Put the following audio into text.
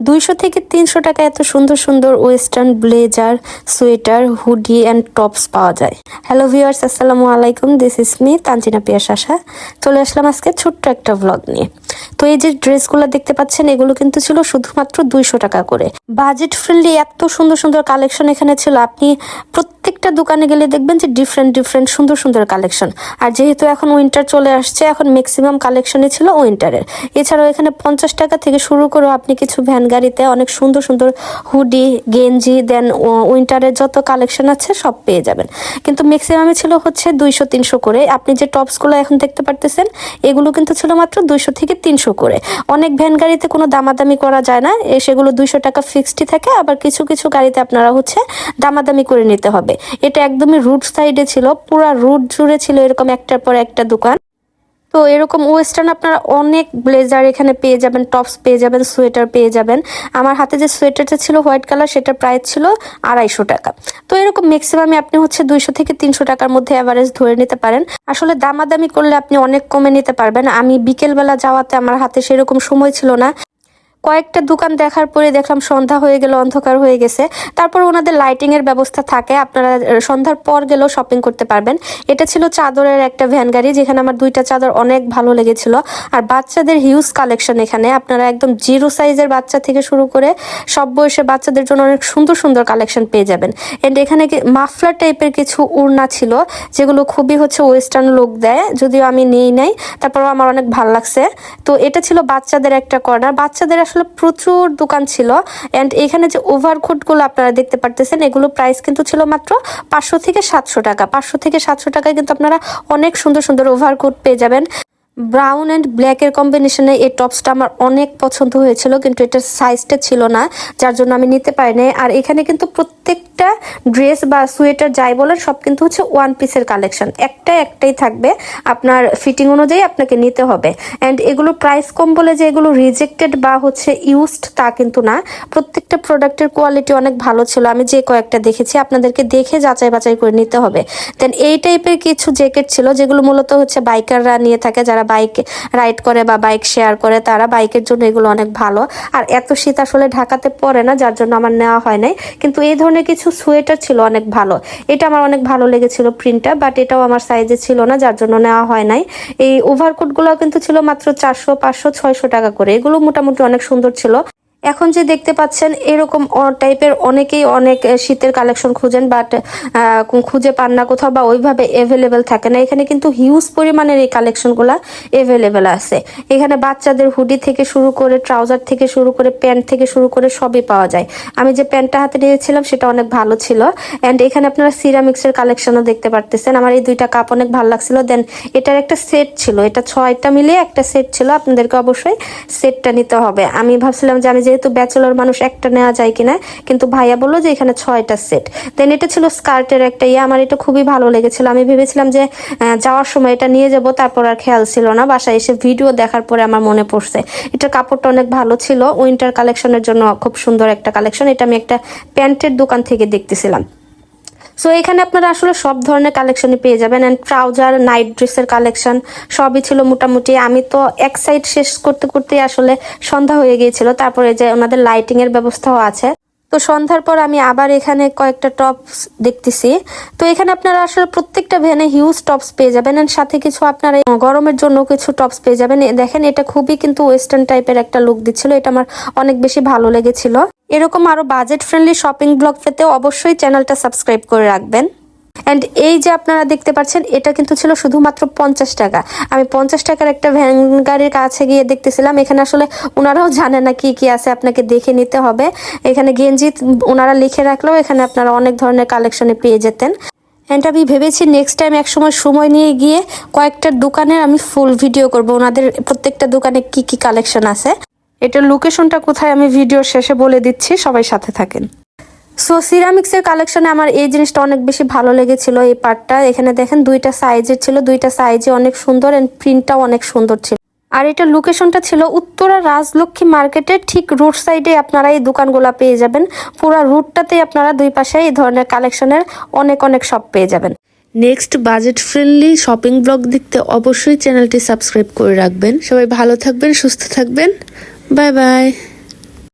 দুইশো থেকে তিনশো টাকা এত সুন্দর সুন্দর western blazer, sweater, hoodie and tops পাওয়া যায়। হ্যালো ভিউয়ার্স আসসালামু আলাইকুম this is me Tanzina Piya শাসা চলে আসলাম আজকে ছোট্ট একটা ব্লগ নিয়ে। তো এই যে ড্রেসগুলো দেখতে পাচ্ছেন, এগুলো কিন্তু ছিল শুধুমাত্র দুইশো টাকা করে। বাজেট ফ্রেন্ডলি এত সুন্দর সুন্দর কালেকশন এখানে ছিল, আপনি প্রত্যেকটা দোকানে গেলে দেখবেন যে ডিফারেন্ট ডিফারেন্ট সুন্দর সুন্দর কালেকশন আর যেহেতু এখন উইন্টার চলে আসছে, এখন ম্যাক্সিমাম কালেকশনই ছিল উইন্টারের এছাড়াও এখানে পঞ্চাশ টাকা থেকে শুরু করে আপনি কিছু ভ্যান গাড়িতে অনেক সুন্দর সুন্দর হুডি গেঞ্জি দেন উইন্টারের যত কালেকশন আছে সব পেয়ে যাবেন। কিন্তু ম্যাক্সিমামে ছিল হচ্ছে দুইশো, তিনশো করে। আপনি যে টপসগুলো এখন দেখতে পারতেছেন, এগুলো কিন্তু ছিল মাত্র দুইশো থেকে তিনশো করে। অনেক ভ্যান গাড়িতে কোনো দামাদামি করা যায় না সেগুলো দুইশো টাকা ফিক্সডই থাকে, আবার কিছু কিছু গাড়িতে আপনারা হচ্ছে দামাদামি করে নিতে হবে। এটা একদমই রুট সাইডে ছিল, পুরা রুট জুড়ে ছিল এরকম একটার পর একটা দোকান। তো এরকম ওয়েস্টার্ন আপনারা অনেক ব্লেজার এখানে পেয়ে যাবেন টপস পেয়ে যাবেন সোয়েটার পেয়ে যাবেন। আমার হাতে যে সোয়েটারটা ছিল হোয়াইট কালার সেটার প্রাইস ছিল আড়াইশো টাকা। তো এরকম ম্যাক্সিমামে আপনি হচ্ছে দুইশো থেকে তিনশো টাকার মধ্যে অ্যাভারেজ ধরে নিতে পারেন। আসলে দামাদামি করলে আপনি অনেক কমে নিতে পারবেন। আমি বিকেলবেলা যাওয়াতে আমার হাতে সেরকম সময় ছিল না। কয়েকটা দোকান দেখার পরে দেখলাম সন্ধ্যা হয়ে গেল, অন্ধকার হয়ে গেছে। তারপর ওনাদের লাইটিং এর ব্যবস্থা থাকে, আপনারা সন্ধ্যার পর গেলেও শপিং করতে পারবেন। এটা ছিল চাদরের একটা ভ্যান গাড়ি, যেখানে আমার দুইটা চাদর অনেক ভালো লেগেছিল। আর বাচ্চাদের হিউজ কালেকশন এখানে, আপনারা একদম জিরো সাইজের বাচ্চা থেকে শুরু করে সব বয়সের বাচ্চাদের জন্য অনেক সুন্দর সুন্দর কালেকশন পেয়ে যাবেন। এন্ড এখানে মাফলার টাইপের কিছু উড়না ছিল, যেগুলো খুবই হচ্ছে ওয়েস্টার্ন লুক দেয়, যদিও আমি নেই নাই, তারপরও আমার অনেক ভালো লাগছে। তো এটা ছিল বাচ্চাদের একটা কর্নার বাচ্চাদের আসলে প্রচুর দোকান ছিল। অ্যান্ড এখানে যে ওভারকোটগুলো আপনারা দেখতে পারতেছেন, এগুলো প্রাইস কিন্তু ছিল মাত্র পাঁচশো থেকে সাতশো টাকা। পাঁচশো থেকে সাতশো টাকায় কিন্তু আপনারা অনেক সুন্দর সুন্দর ওভারকোট পেয়ে যাবেন। ব্রাউন অ্যান্ড ব্ল্যাকের কম্বিনেশনে এই টপসটা আমার অনেক পছন্দ হয়েছিল, কিন্তু এটার সাইজটা ছিল না, যার জন্য আমি নিতে পারিনি। আর এখানে কিন্তু প্রত্যেকটা ড্রেস বা সোয়েটার যাই বলেন, সব কিন্তু হচ্ছে ওয়ান পিসের কালেকশন একটা একটাই থাকবে, আপনার ফিটিং অনুযায়ী আপনাকে নিতে হবে। অ্যান্ড এগুলো প্রাইস কম বলে যে এগুলো রিজেক্টেড বা হচ্ছে ইউজড তা কিন্তু না। প্রত্যেকটা প্রোডাক্টের কোয়ালিটি অনেক ভালো ছিল। আমি যে কয়েকটা দেখেছি, আপনাদেরকে দেখে যাচাই বাছাই করে নিতে হবে। দেন এই টাইপের কিছু জ্যাকেট ছিল, যেগুলো মূলত হচ্ছে বাইকাররা নিয়ে থাকে, যারা বাইক রাইড করে বা বাইক শেয়ার করে, তারা বাইকের জন্য এগুলো অনেক ভালো। আর এত শীত আসলে ঢাকাতে পড়ে না, যার জন্য আমার নেওয়া হয় নাই। কিন্তু এই ধরনের কিছু সোয়েটার ছিল অনেক ভালো। এটা আমার অনেক ভালো লেগেছিল প্রিন্টটা বাট এটাও আমার সাইজে ছিল না, যার জন্য নেওয়া হয় নাই। এই ওভারকোটগুলো কিন্তু ছিল মাত্র চারশো, পাঁচশো, ছয়শো টাকা করে। এগুলো মোটামুটি অনেক সুন্দর ছিল। এখন যে দেখতে পাচ্ছেন, এরকম টাইপের অনেকেই অনেক শীতের কালেকশন খুঁজেন বাট খুঁজে পান না কোথাও বা ওইভাবে এভেলেবেল থাকে না। এখানে কিন্তু হিউজ পরিমাণের এই কালেকশনগুলো এভেলেবেল আছে। এখানে বাচ্চাদের হুডি থেকে শুরু করে ট্রাউজার থেকে শুরু করে প্যান্ট থেকে শুরু করে সবই পাওয়া যায়। আমি যে প্যান্টটা হাতে নিয়েছিলাম, সেটা অনেক ভালো ছিল। অ্যান্ড এখানে আপনারা সিরামিক্সের কালেকশনও দেখতে পারতেছেন। আমার এই দুইটা কাপ অনেক ভালো লাগছিল। দেন এটার একটা সেট ছিল। এটা ছয়টা মিলিয়ে একটা সেট ছিল। আপনাদেরকে অবশ্যই সেটটা নিতে হবে। আমি ভাবছিলাম যে আমি যেহেতু ব্যাচেলর মানুষ একটা নেওয়া যায় কিনা, কিন্তু ভাইয়া বলল যে এখানে ছয়টা সেট। দেন এটা ছিল স্কার্টের একটা ইয়ে আমার এটা খুবই ভালো লেগেছিল। আমি ভেবেছিলাম যে যাওয়ার সময় এটা নিয়ে যাব, তারপর আর খেয়াল ছিল না। বাসায় এসে ভিডিও দেখার পরে আমার মনে পড়ছে। এটার কাপড়টা অনেক ভালো ছিল, উইন্টার কালেকশনের জন্য খুব সুন্দর একটা কালেকশন। এটা আমি একটা প্যান্টের দোকান থেকে দেখতেছিলাম। সো এখানে আপনারা আসলে সব ধরনের কালেকশনই পেয়ে যাবেন অ্যান্ড ট্রাউজার নাইট ড্রেসের কালেকশন সবই ছিল মোটামুটি। আমি তো এক সাইড শেষ করতে করতে আসলে সন্ধ্যা হয়ে গিয়েছিল, তারপরে যে ওনাদের লাইটিংয়ের ব্যবস্থাও আছে। তো সন্ধ্যার পর আমি আবার এখানে কয়েকটা টপস দেখতেছি। তো এখানে আপনারা আসলে প্রত্যেকটা ভ্যানে হিউজ টপস পেয়ে যাবেন এর সাথে কিছু আপনারা গরমের জন্য কিছু টপস পেয়ে যাবেন। দেখেন, এটা খুবই কিন্তু ওয়েস্টার্ন টাইপের একটা লুক দিচ্ছিল। এটা আমার অনেক বেশি ভালো লেগেছিল। এরকম আরও বাজেট ফ্রেন্ডলি শপিং ব্লগ পেতে অবশ্যই চ্যানেলটা সাবস্ক্রাইব করে রাখবেন। অ্যান্ড এই যে আপনারা দেখতে পাচ্ছেন, এটা কিন্তু ছিল শুধুমাত্র পঞ্চাশ টাকা। আমি পঞ্চাশ টাকার একটা ভ্যান গাড়ির কাছে গিয়ে দেখতেছিলাম, এখানে আসলে ওনারাও জানে না কি কি আছে, আপনাকে দেখে নিতে হবে। এখানে গেঞ্জি ওনারা লিখে রাখলেও এখানে আপনারা অনেক ধরনের কালেকশনে পেয়ে যেতেন। অ্যান্ড আমি ভেবেছি নেক্সট টাইম এক সময় নিয়ে গিয়ে কয়েকটা দোকানের আমি ফুল ভিডিও করব। ওনাদের প্রত্যেকটা দোকানে কি কি কালেকশন আছে। এটার লোকেশনটা কোথায় আমি ভিডিওর শেষে বলে দিচ্ছি। সবাই সাথে থাকেন। সো সিরামিক্সের কালেকশনে আমার এই জিনিসটা অনেক বেশি ভালো লেগেছিল, এই পার্টটা এখানে দেখেন দুইটা সাইজের ছিল, দুইটা সাইজে অনেক সুন্দর অ্যান্ড প্রিন্টটাও অনেক সুন্দর ছিল। আর এটা লোকেশনটা ছিল উত্তরা রাজলক্ষ্মী মার্কেটের ঠিক রোড সাইডে আপনারা এই দোকানগুলো পেয়ে যাবেন। পুরো রুটটাতেই আপনারা দুই পাশে এই ধরনের কালেকশনের অনেক অনেক শপ পেয়ে যাবেন। Next budget friendly shopping blog দেখতে অবশ্যই চ্যানেলটি সাবস্ক্রাইব করে রাখবেন। সবাই ভালো থাকবেন, সুস্থ থাকবেন। Bye bye